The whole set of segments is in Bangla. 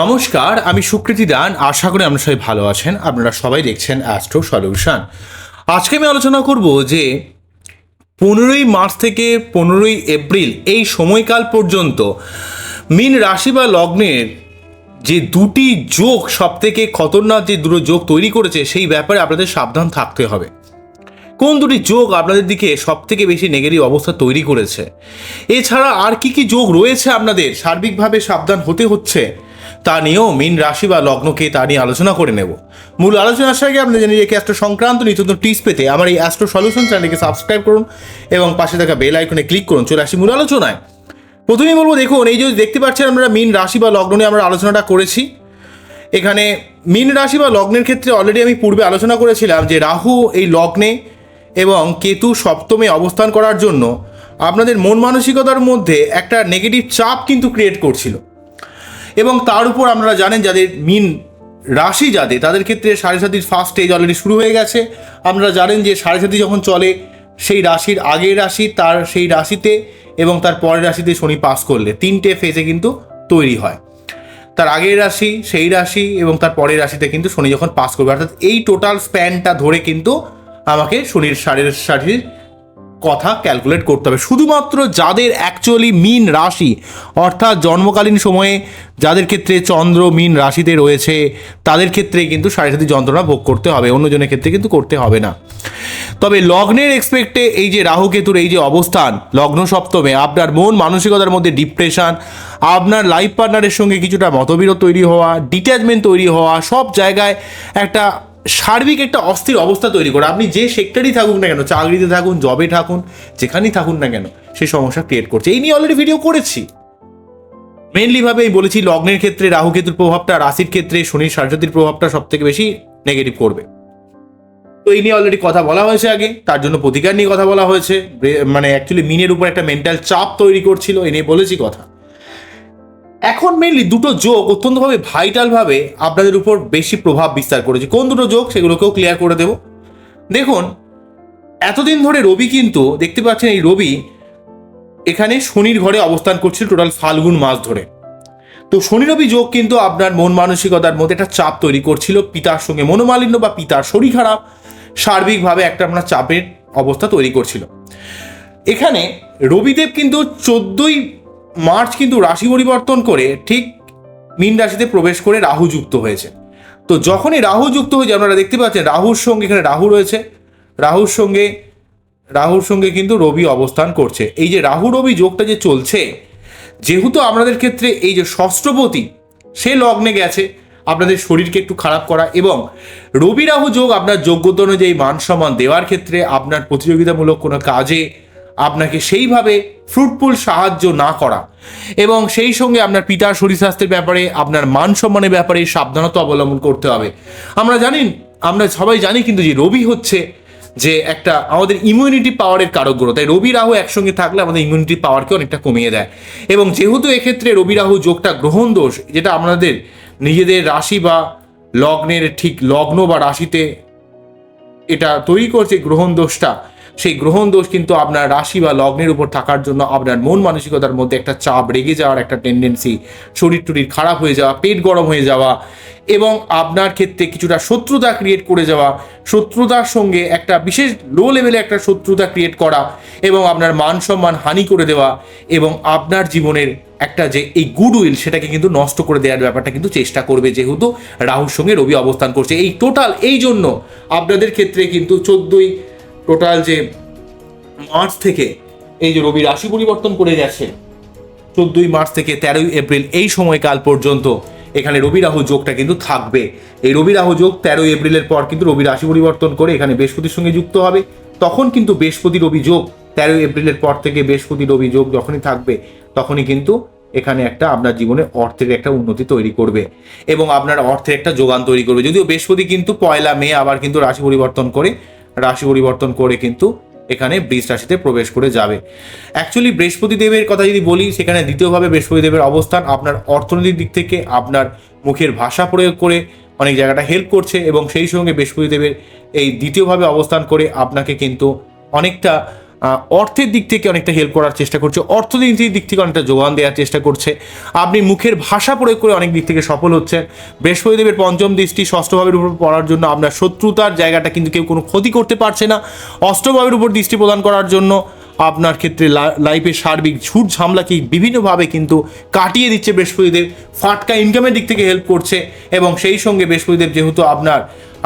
নমস্কার, আমি সুকৃতি দান। আশা করি আপনারা সবাই ভালো আছেন। আপনারা সবাই দেখছেন অ্যাস্ট্রো সলিউশন আজকে আমি আলোচনা করব যে পনেরোই মার্চ থেকে পনেরোই এপ্রিল এই সময়কাল পর্যন্ত মিন রাশি বা লগ্নের যে দুটি যোগ সব থেকে খতরনাক যে দুটো যোগ তৈরি করেছে, সেই ব্যাপারে আপনাদের সাবধান থাকতে হবে। কোন দুটি যোগ আপনাদের দিকে সব থেকে বেশি নেগেটিভ অবস্থা তৈরি করেছে? এছাড়া আর কি কি যোগ রয়েছে আপনাদের? সার্বিকভাবে সাবধান হতে হচ্ছে। তা নিয়েও মিন রাশি বা লগ্নকে তা নিয়ে আলোচনা করে নেব। মূল আলোচনার আগে আপনি জানি যে অ্যাস্ট্রো সংক্রান্ত নিত্য টিপস পেতে আমার এই অ্যাস্ট্রো সলিউশন চ্যানেলকে সাবস্ক্রাইব করুন এবং পাশে থাকা বেল আইকনে ক্লিক করুন। চলে আসি মূল আলোচনায়। প্রথমেই বলব, দেখুন, এই যে দেখতে পাচ্ছেন আমরা মিন রাশি বা লগ্ন নিয়ে আমরা আলোচনাটা করেছি। এখানে মিন রাশি বা লগ্নের ক্ষেত্রে অলরেডি আমি পূর্বে আলোচনা করেছিলাম যে রাহু এই লগ্নে এবং কেতু সপ্তমে অবস্থান করার জন্য আপনাদের মন মানসিকতার মধ্যে একটা নেগেটিভ চাপ কিন্তু ক্রিয়েট করছিল। এবং তার উপর আপনারা জানেন যাদের মিন রাশি যাদের, তাদের ক্ষেত্রে সাড়ে সাতির ফার্স্ট স্টেজ অলরেডি শুরু হয়ে গেছে। আপনারা জানেন যে সাড়ে সাতি যখন চলে, সেই রাশির আগের রাশি, তার সেই রাশিতে এবং তার পরের রাশিতে শনি পাস করলে। তিনটে ফেজে কিন্তু তৈরি হয়। তার আগের রাশি, সেই রাশি এবং তার পরের রাশিতে কিন্তু শনি যখন পাস করবে। অর্থাৎ এই টোটাল স্প্যানটা ধরে কিন্তু আমাকে শনির সাড়ের সারির কথা ক্যালকুলেট করতে হবে। শুধুমাত্র যাদের অ্যাকচুয়ালি মিন রাশি, অর্থাৎ জন্মকালীন সময়ে যাদের ক্ষেত্রে চন্দ্র মিন রাশিতে রয়েছে, তাদের ক্ষেত্রে কিন্তু সাড়ে সাথে যন্ত্রণা ভোগ করতে হবে, অন্যজনের ক্ষেত্রে কিন্তু করতে হবে না। তবে লগ্নের এক্সপেক্টে এই যে রাহু কেতুর এই যে অবস্থান, লগ্ন সপ্তমে, আপনার মন মানসিকতার মধ্যে ডিপ্রেশন আপনার লাইফ পার্টনারের সঙ্গে কিছুটা মতবিরোধ তৈরি হওয়া ডিট্যাচমেন্ট তৈরি হওয়া, সব জায়গায় একটা সার্বিক একটা অস্থির অবস্থা তৈরি করে। আপনি যে সেক্টরেই থাকুন না কেন, চাকরিতে থাকুন জবে থাকুন, যেখানেই থাকুন না কেন, সেই সমস্যা ক্রিয়েট করছে। এই নিয়ে অলরেডি ভিডিও করেছি। মেনলি ভাবে আমি বলেছি, লগ্নের ক্ষেত্রে রাহু কেতুর প্রভাবটা, রাশির ক্ষেত্রে শনির সারস্বতীর প্রভাবটা সব থেকে বেশি নেগেটিভ করবে। তো এই নিয়ে অলরেডি কথা বলা হয়েছে আগে, তার জন্য প্রতিকার নিয়ে কথা বলা হয়েছে। মানে অ্যাকচুয়ালি মিনের উপর একটা মেন্টাল চাপ তৈরি করছিল, এ নিয়ে বলেছি কথা। এখন মেনলি দুটো যোগ অত্যন্তভাবে ভাইটালভাবে আপনাদের উপর বেশি প্রভাব বিস্তার করেছে। কোন দুটো যোগ সেগুলোকেও ক্লিয়ার করে দেব। দেখুন, এতদিন ধরে রবি কিন্তু দেখতে পাচ্ছেন এই রবি এখানে শনির ঘরে অবস্থান করছিল টোটাল ফাল্গুন মাস ধরে। তো শনি রবি যোগ কিন্তু আপনার মন মানসিকতার মধ্যে একটা চাপ তৈরি করছিল, পিতার সঙ্গে মনোমালিন্য বা পিতার শরীর খারাপ, সার্বিকভাবে একটা আপনার চাপের অবস্থা তৈরি করছিল। এখানে রবিদেব কিন্তু চোদ্দই মার্চ কিন্তু রাশি পরিবর্তন করে ঠিক মীন রাশিতে প্রবেশ করে রাহু যুক্ত হয়েছে। তো যখনই রাহু যুক্ত হয়েছে, আপনারা দেখতে পাচ্ছেন রাহুর সঙ্গে এখানে রাহু রয়েছে। রাহুর সঙ্গে রাহুর সঙ্গে কিন্তু রবি অবস্থান করছে। এই যে রাহু রবি যোগটা যে চলছে, যেহেতু আপনাদের ক্ষেত্রে এই যে ষষ্ঠপতি, সে লগ্নে গেছে, আপনাদের শরীরকে একটু খারাপ করা এবং রবি রাহু যোগ আপনার যোগ্যতা অনুযায়ী মান সম্মান দেওয়ার ক্ষেত্রে আপনার প্রতিযোগিতামূলক কোনো কাজে আপনাকে সেইভাবে ফ্রুটফুল সাহায্য না করা। এবং সেই সঙ্গে আপনার পিতার শরীর স্বাস্থ্যের ব্যাপারে, আপনার মান সম্মানের ব্যাপারে সাবধানতা অবলম্বন করতে হবে। আমরা জানি, আমরা সবাই জানি কিন্তু যে রবি হচ্ছে যে একটা আমাদের ইমিউনিটি পাওয়ারের কারক তাই রবি রাহু একসঙ্গে থাকলে আমাদের ইমিউনিটি পাওয়ারকে অনেকটা কমিয়ে দেয়। এবং যেহেতু এক্ষেত্রে রবি রাহু যোগটা গ্রহণ দোষ, যেটা আমাদের নিজেদের রাশি বা লগ্নের ঠিক লগ্ন বা রাশিতে এটা তৈরি করছে গ্রহণ দোষটা সেই গ্রহণ দোষ কিন্তু আপনার রাশি বা লগ্নের উপর থাকার জন্য আপনার মন মানসিকতার মধ্যে একটা চাপ রেগে যাওয়ার একটা টেন্ডেন্সি শরীর টরির খারাপ হয়ে যাওয়া, পেট গরম হয়ে যাওয়া এবং আপনার ক্ষেত্রে কিছুটা শত্রুতা ক্রিয়েট করে যাওয়া, শত্রুতার সঙ্গে একটা বিশেষ লো লেভেলে একটা শত্রুতা ক্রিয়েট করা এবং আপনার মান সম্মান হানি করে দেওয়া এবং আপনার জীবনের একটা যে এই গুড উইল সেটাকে কিন্তু নষ্ট করে দেওয়ার ব্যাপারটা কিন্তু চেষ্টা করবে যেহেতু রাহুর সঙ্গে রবি অবস্থান করছে। এই টোটাল এই জন্য আপনাদের ক্ষেত্রে কিন্তু চোদ্দই টোটাল যে মার্চ থেকে এই যে রবি রাশি পরিবর্তন করে গেছে, চোদ্দই মার্চ থেকে তেরোই এপ্রিল এই সময়কাল পর্যন্ত এখানে রবি রাহু যোগটা কিন্তু থাকবে। এই রবি রাহু যোগ তেরোই এপ্রিলের পর কিন্তু রবি রাশি পরিবর্তন করে এখানে বৃহস্পতির সঙ্গে যুক্ত হবে। তখন কিন্তু বৃহস্পতি রবি যোগ, তেরোই এপ্রিলের পর থেকে বৃহস্পতি রবি যোগ যখনই থাকবে, তখনই কিন্তু এখানে একটা আপনার জীবনে অর্থের একটা উন্নতি তৈরি করবে এবং আপনার অর্থের একটা যোগান তৈরি করবে। যদিও বৃহস্পতি কিন্তু পয়লা মে আবার কিন্তু রাশি পরিবর্তন করে রাশি পরিবর্তন করে কিন্তু এখানে বৃষ রাশিতে প্রবেশ করে যাবে। অ্যাকচুয়ালি বৃহস্পতি দেবের কথা যদি বলি, সেখানে দ্বিতীয়ভাবে বৃহস্পতি দেবের অবস্থান আপনার অর্থনৈতিক দিক থেকে, আপনার মুখের ভাষা প্রয়োগ করে অনেক জায়গাটা হেল্প করছে এবং সেই সঙ্গে বৃহস্পতি দেবের এই দ্বিতীয়ভাবে অবস্থান করে আপনাকে কিন্তু অনেকটা অর্থের দিক থেকে অনেকটা হেল্প করার চেষ্টা করছে, অর্থনীতির দিক থেকে অনেকটা যোগান দেওয়ার চেষ্টা করছে। আপনি মুখের ভাষা প্রয়োগ করে অনেক দিক থেকে সফল হচ্ছেন। বৃহস্পতিদেবের পঞ্চম দৃষ্টি ষষ্ঠভাবের উপর পড়ার জন্য আপনার শত্রুতার জায়গাটা কিন্তু কেউ কোনো ক্ষতি করতে পারছে না। অষ্টভাবের উপর দৃষ্টি প্রদান করার জন্য আপনার ক্ষেত্রে লাইফের সার্বিক ঝুট ঝামলাকে বিভিন্নভাবে কিন্তু কাটিয়ে দিচ্ছে বৃহস্পতিদেব। ফাটকা ইনকামের দিক থেকে হেল্প করছে এবং সেই সঙ্গে বৃহস্পতিদেব যেহেতু আপনার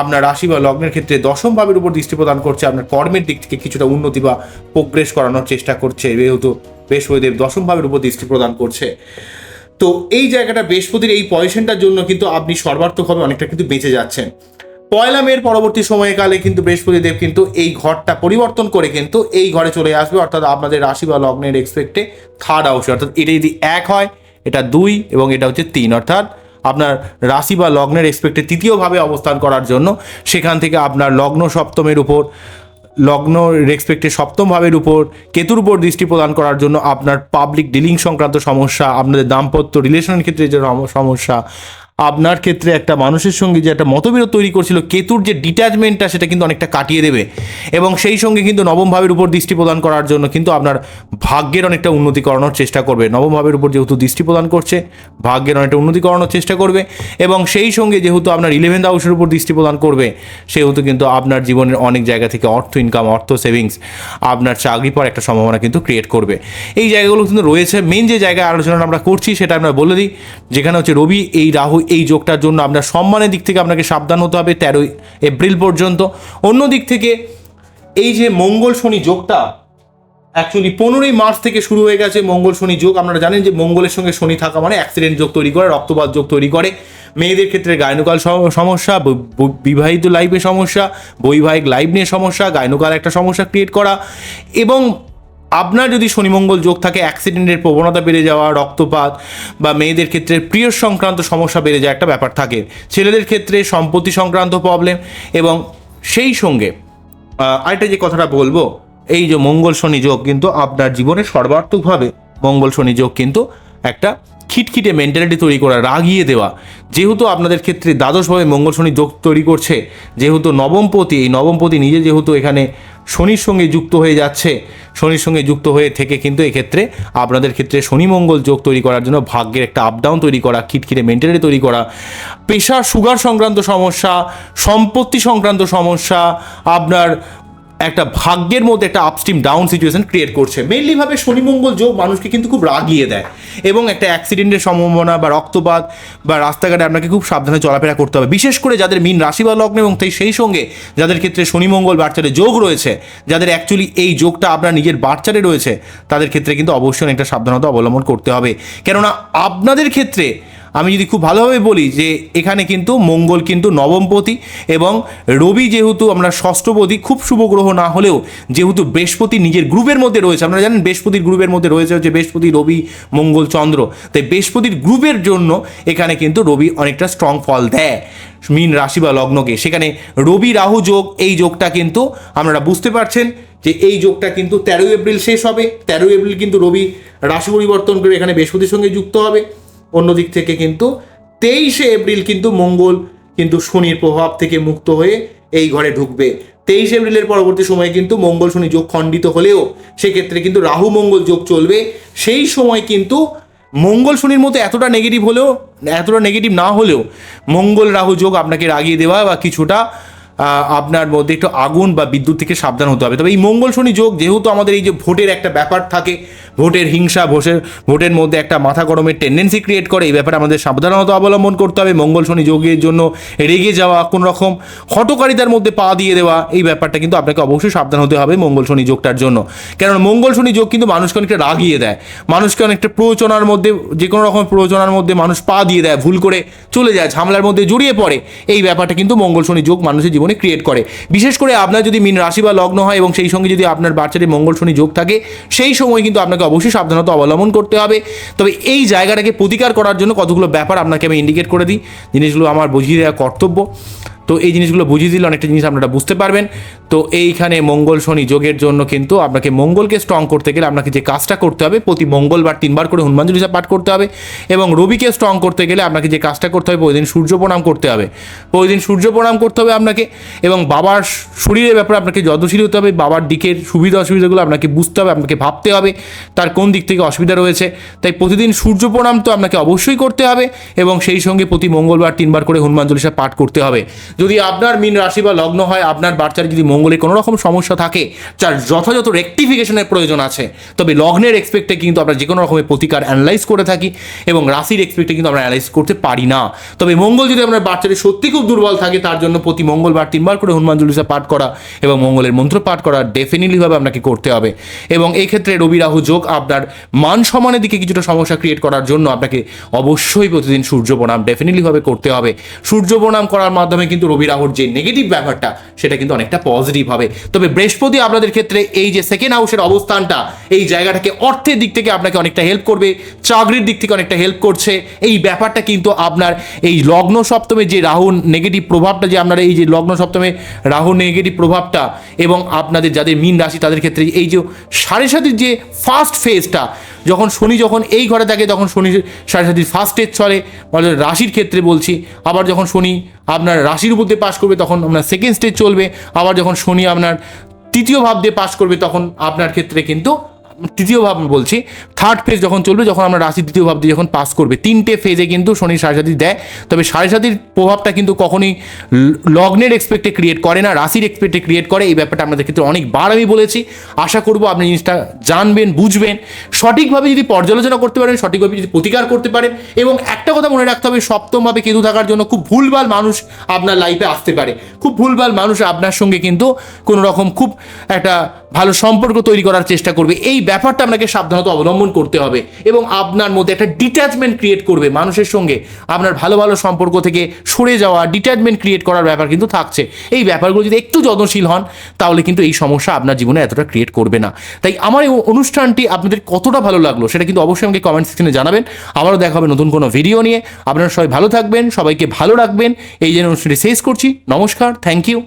আপনার রাশি বা লগ্নের ক্ষেত্রে দশম ভাবের উপর দৃষ্টি প্রদান করছে, আপনার কর্মের দিক থেকে কিছুটা উন্নতি বা প্রোগ্রেস করানোর চেষ্টা করছে যেহেতু বৃহস্পতিদেব দশম ভাবের উপর দৃষ্টি প্রদান করছে। তো এই জায়গাটা বৃহস্পতির এই পজিশনটার জন্য কিন্তু আপনি সর্বার্থকভাবে অনেকটা কিন্তু বেঁচে যাচ্ছেন। পয়লা মের পরবর্তী সময়কালে কিন্তু বৃহস্পতিদেব কিন্তু এই ঘরটা পরিবর্তন করে কিন্তু এই ঘরে চলে আসবে, অর্থাৎ আপনাদের রাশি বা লগ্নের এক্সপেক্টে থার্ড হাউসে অর্থাৎ এটা যদি এক হয়, এটা দুই এবং এটা হচ্ছে তিন, অর্থাৎ আপনার রাশি বা লগ্নের এক্সপেক্টে তৃতীয়ভাবে অবস্থান করার জন্য সেখান থেকে আপনার লগ্ন সপ্তমের উপর, লগ্ন রেসপেক্টে সপ্তম ভাবের উপর, কেতুর উপর দৃষ্টি প্রদান করার জন্য আপনার পাবলিক ডিলিং সংক্রান্ত সমস্যা, আপনাদের দাম্পত্য রিলেশনের ক্ষেত্রে যে সমস্যা আপনার ক্ষেত্রে একটা মানুষের সঙ্গে যে একটা মতবিরোধ তৈরি করছিল, কেতুর যে ডিট্যাচমেন্টটা সেটা কিন্তু অনেকটা কাটিয়ে দেবে এবং সেই সঙ্গে কিন্তু নবম ভাবের উপর দৃষ্টি প্রদান করার জন্য কিন্তু আপনার ভাগ্যের অনেকটা উন্নতি করানোর চেষ্টা করবে। নবম ভাবের উপর যেহেতু দৃষ্টি প্রদান করছে, ভাগ্যের অনেকটা উন্নতি করানোর চেষ্টা করবে এবং সেই সঙ্গে যেহেতু আপনার ইলেভেন্থ হাউসের উপর দৃষ্টি প্রদান করবে, সেহেতু কিন্তু আপনার জীবনের অনেক জায়গা থেকে অর্থ ইনকাম অর্থ সেভিংস আপনার চাকরি পাওয়ার একটা সম্ভাবনা কিন্তু ক্রিয়েট করবে। এই জায়গাগুলো কিন্তু রয়েছে। মেন যে জায়গায় আলোচনা আমরা করছি সেটা আমরা বলে দিই, যেখানে হচ্ছে রবি, এই রাহু এই যোগটার জন্য আপনার সম্মানের দিক থেকে আপনাকে সাবধান হতে হবে, তেরোই এপ্রিল পর্যন্ত। অন্য দিক থেকে এই যে মঙ্গল শনি যোগটা অ্যাকচুয়ালি পনেরোই মার্চ থেকে শুরু হয়ে গেছে মঙ্গল শনি যোগ। আপনারা জানেন যে মঙ্গলের সঙ্গে শনি থাকা মানে অ্যাক্সিডেন্ট যোগ তৈরি করে, রক্তপাত যোগ তৈরি করে। মেয়েদের ক্ষেত্রে গায়নকাল সমস্যা বিবাহিত লাইফে সমস্যা, বৈবাহিক লাইফ নিয়ে সমস্যা গায়নকাল একটা সমস্যা ক্রিয়েট করা। এবং আপনার যদি শনি মঙ্গল যোগ থাকে অ্যাক্সিডেন্টের প্রবণতা বেড়ে যাওয়া, রক্তপাত বা মেয়েদের ক্ষেত্রে প্রিয় সংক্রান্ত সমস্যা বেড়ে যাওয়া একটা ব্যাপার থাকে। ছেলেদের ক্ষেত্রে সম্পত্তি সংক্রান্ত প্রবলেম এবং সেই সঙ্গে আরেকটা যে কথাটা বলব, এই যে মঙ্গল শনি যোগ কিন্তু আপনার জীবনে সর্বার্থকভাবে মঙ্গল শনি যোগ কিন্তু একটা খিটখিটে মেন্টালিটি তৈরি করা, রাগিয়ে দেওয়া। যেহেতু আপনাদের ক্ষেত্রে দ্বাদশভাবে মঙ্গল শনি যোগ তৈরি করছে, যেহেতু নবমপতি, এই নবমপতি নিজে যেহেতু এখানে শনির সঙ্গে যুক্ত হয়ে যাচ্ছে। শনির সঙ্গে যুক্ত হয়ে থেকে কিন্তু এক্ষেত্রে আপনাদের ক্ষেত্রে শনি মঙ্গল যোগ তৈরি করার জন্য ভাগ্যের একটা আপডাউন তৈরি করা, খিটখিটে মেন্টালিটি তৈরি করা পেশা সুগার সংক্রান্ত সমস্যা, সম্পত্তি সংক্রান্ত সমস্যা, আপনার একটা ভাগ্যের মধ্যে একটা আপস্ট্রিম ডাউন সিচুয়েশন ক্রিয়েট করছে। মেনলি শনিমঙ্গল যোগ মানুষকে কিন্তু খুব রাগিয়ে দেয়। এবং একটা অ্যাক্সিডেন্টের সম্ভাবনা বা রক্তপাত বা রাস্তাঘাটে আপনাকে খুব সাবধানে চলাফেরা করতে হবে। বিশেষ করে যাদের মিন রাশি বা লগ্ন এবং তাই সেই সঙ্গে যাদের ক্ষেত্রে শনি মঙ্গল বাচ্চারে যোগ রয়েছে, যাদের অ্যাকচুয়ালি এই যোগটা আপনার নিজের বাচ্চারে রয়েছে, তাদের ক্ষেত্রে কিন্তু অবশ্যই একটা সাবধানতা অবলম্বন করতে হবে। কেননা আপনাদের ক্ষেত্রে আমি যদি খুব ভালোভাবে বলি যে এখানে কিন্তু মঙ্গল কিন্তু নবমপতি এবং রবি যেহেতু আমরা ষষ্ঠপতি খুব শুভ গ্রহ না হলেও যেহেতু বৃহস্পতি নিজের গ্রুপের মধ্যে রয়েছে। আপনারা জানেন বৃহস্পতির গ্রুপের মধ্যে রয়েছে হচ্ছে বৃহস্পতি, রবি, মঙ্গল, চন্দ্র। তাই বৃহস্পতির গ্রুপের জন্য এখানে কিন্তু রবি অনেকটা স্ট্রং ফল দেয় মিন রাশি বা লগ্নকে। সেখানে রবি, রাহু যোগ, এই যোগটা কিন্তু আপনারা বুঝতে পারছেন যে এই যোগটা কিন্তু তেরোই এপ্রিল শেষ হবে। তেরোই এপ্রিল কিন্তু রবি রাশি পরিবর্তন করে এখানে বৃহস্পতির সঙ্গে যুক্ত হবে। অন্যদিক থেকে কিন্তু তেইশে এপ্রিল কিন্তু মঙ্গল কিন্তু শনির প্রভাব থেকে মুক্ত হয়ে এই ঘরে ঢুকবে। তেইশে এপ্রিলের পরবর্তী সময়ে কিন্তু মঙ্গল শনি যোগ খণ্ডিত হলেও সেক্ষেত্রে কিন্তু রাহু মঙ্গল যোগ চলবে। সেই সময় কিন্তু মঙ্গল শনির মতো এতটা নেগেটিভ হলেও, এতটা নেগেটিভ না হলেও মঙ্গল রাহু যোগ আপনাকে রাগিয়ে দেওয়া বা কিছুটা আপনার মধ্যে একটু আগুন বা বিদ্যুৎ থেকে সাবধান হতে হবে। তবে এই মঙ্গল শনি যোগ যেহেতু আমাদের এই যে ভোটের একটা ব্যাপার থাকে ভোটের হিংসা ভোটের ভোটের মধ্যে একটা মাথা গরমের টেন্ডেন্সি ক্রিয়েট করে। এই ব্যাপারে আমাদের সাবধানতা অবলম্বন করতে হবে। মঙ্গল শনি যোগের জন্য রেগে যাওয়া কোন রকম হটকারিতার মধ্যে পা দিয়ে দেওয়া, এই ব্যাপারটা কিন্তু আপনাকে অবশ্যই সাবধান হতে হবে মঙ্গল শনি যোগটার জন্য। কেননা মঙ্গল শনি যোগ কিন্তু মানুষকে অনেকটা রাগিয়ে দেয়। মানুষকে অনেকটা প্ররোচনার মধ্যে, যে কোনো রকম প্ররোচনার মধ্যে মানুষ পা দিয়ে দেয়, ভুল করে চলে যায়, ঝামেলার মধ্যে জড়িয়ে পড়ে। এই ব্যাপারটা কিন্তু মঙ্গল শনি যোগ মানুষের জীবনে ক্রিয়েট করে। বিশেষ করে আপনার যদি মিন রাশি বা লগ্ন হয় এবং সেই সঙ্গে যদি আপনার বাচ্চাদের মঙ্গল শনি যোগ থাকে, সেই সময় কিন্তু আপনাকে অবশ্যই সাবধানতা অবলম্বন করতে হবে। তবে এই জায়গাটাকে প্রতিকার করার জন্য কতগুলো ব্যাপার আপনাকে আমি ইন্ডিকেট করে দিই। জিনিসগুলো আমার বুঝিয়ে দেওয়া কর্তব্য। তো এই জিনিসগুলো বুঝিয়ে দিলে অনেকটা জিনিস আপনারা বুঝতে পারবেন। তো এইখানে মঙ্গল শনি যোগের জন্য কিন্তু আপনাকে মঙ্গলকে স্ট্রং করতে গেলে আপনাকে যে কাজটা করতে হবে, প্রতি মঙ্গলবার তিনবার করে হনুমান চল্লিশা পাঠ করতে হবে এবং রবিকে স্ট্রং করতে গেলে আপনাকে যে কাজটা করতে হবে, প্রতিদিন সূর্য প্রণাম করতে হবে। প্রতিদিন সূর্য প্রণাম করতে হবে আপনাকে এবং বাবার শরীরের ব্যাপারে আপনাকে যত্নশীল হতে হবে, বাবার দিকের সুবিধা অসুবিধাগুলো আপনাকে বুঝতে হবে, আপনাকে ভাবতে হবে তার কোন দিক থেকে অসুবিধা রয়েছে। তাই প্রতিদিন সূর্য প্রণাম তো আপনাকে অবশ্যই করতে হবে এবং সেই সঙ্গে প্রতি মঙ্গলবার তিনবার করে হনুমান চল্লিশা পাঠ করতে হবে। যদি আপনার মিন রাশি বা লগ্ন হয়, আপনার বাচ্চার যদি মঙ্গলে কোনো রকম সমস্যা থাকে, যার যথাযথ রেকটিফিকেশনের প্রয়োজন আছে, তবে লগ্নের এক্সপেক্টে কিন্তু আমরা যে কোনো রকমের প্রতিকার অ্যানালাইজ করে থাকি এবং রাশির এক্সপেক্টে কিন্তু আমরা অ্যানালাইজ করতে পারি না। তবে মঙ্গল যদি আপনার বাচ্চাটি সত্যি খুব দুর্বল থাকে, তার জন্য প্রতি মঙ্গলবার তিনবার করে হনুমান চল্লিশা পাঠ করা এবং মঙ্গলের মন্ত্র পাঠ করা ডেফিনেটলিভাবে আপনাকে করতে হবে। এবং এই ক্ষেত্রে রবি রাহু যোগ আপনার মান সম্মানের দিকে কিছুটা সমস্যা ক্রিয়েট করার জন্য আপনাকে অবশ্যই প্রতিদিন সূর্য প্রণাম ডেফিনেটলিভাবে করতে হবে। সূর্য প্রণাম করার মাধ্যমে কিন্তু রবি রাহুর যে নেগেটিভ ব্যাপারটা সেটা কিন্তু অনেকটা পজিটিভ হবে। তবে বৃহস্পতি আপনাদের ক্ষেত্রে এই যে সেকেন্ড হাউসের অবস্থানটা, এই জায়গাটাকে অর্থের দিক থেকে আপনাকে অনেকটা হেল্প করবে, চাকরির দিক থেকে অনেকটা হেল্প করছে। এই ব্যাপারটা কিন্তু আপনার এই লগ্ন সপ্তমে যে রাহু নেগেটিভ প্রভাবটা, যে আপনার এই যে লগ্ন সপ্তমে রাহু নেগেটিভ প্রভাবটা এবং আপনাদের যাদের মিন রাশি, তাদের ক্ষেত্রে এই যে সাড়ে সাতির যে ফার্স্ট ফেজটা যখন শনি যখন এই ঘরে থাকে, তখন শনি সাড়ে সাতির ফার্স্ট স্টেজ চলে। রাশির ক্ষেত্রে বলছি, আবার যখন শনি আপনার রাশির উপর দিয়ে পাশ করবে, তখন আপনার সেকেন্ড স্টেজ চলবে। আবার যখন শনি আপনার তৃতীয় ভাব দিয়ে পাশ করবে, তখন আপনার ক্ষেত্রে কিন্তু তৃতীয় ভাব বলছি থার্ড ফেজ যখন চলবে, যখন আমরা রাশি দ্বিতীয় ভাব দিয়ে যখন পাস করবে, তিনটে ফেজে কিন্তু শনি সাড়ে দেয়। তবে সাড়ে প্রভাবটা কিন্তু কখনোই লগ্নের এক্সপেক্টে ক্রিয়েট করে না, রাশির এক্সপেক্টে ক্রিয়েট করে। এই ব্যাপারটা আপনাদের ক্ষেত্রে অনেকবার আমি বলেছি। আশা করব আপনি জিনিসটা জানবেন, বুঝবেন। সঠিকভাবে যদি পর্যালোচনা করতে পারেন, সঠিকভাবে যদি প্রতিকার করতে পারেন, এবং একটা কথা মনে রাখতে হবে সপ্তমভাবে কেতু থাকার জন্য খুব ভুলভাল মানুষ আপনার লাইফে আসতে পারে। খুব ভুলভাল মানুষ আপনার সঙ্গে কিন্তু কোনো রকম খুব একটা ভালো সম্পর্ক তৈরি করার চেষ্টা করবে। এই ব্যাপারটা আপনাকে সাবধানতা অবলম্বন করতে হবে এবং আপনার মধ্যে একটা ডিট্যাচমেন্ট ক্রিয়েট করবে মানুষের সঙ্গে। আপনার ভালো ভালো সম্পর্ক থেকে সরে যাওয়া ডিট্যাচমেন্ট ক্রিয়েট করার ব্যাপার কিন্তু থাকছে। এই ব্যাপারগুলো যদি একটু যত্নশীল হন, তাহলে কিন্তু এই সমস্যা আপনার জীবনে এতটা ক্রিয়েট করবে না। তাই আমার এই অনুষ্ঠানটি আপনাদের কতটা ভালো লাগল সেটা কিন্তু অবশ্যই আমাকে কমেন্ট সেকশনে জানাবেন। আবারও দেখা হবে নতুন কোনো ভিডিও নিয়ে। আপনারা সবাই ভালো থাকবেন, সবাইকে ভালো রাখবেন। এই জন্য অনুষ্ঠানটি শেষ করছি। নমস্কার। Thank you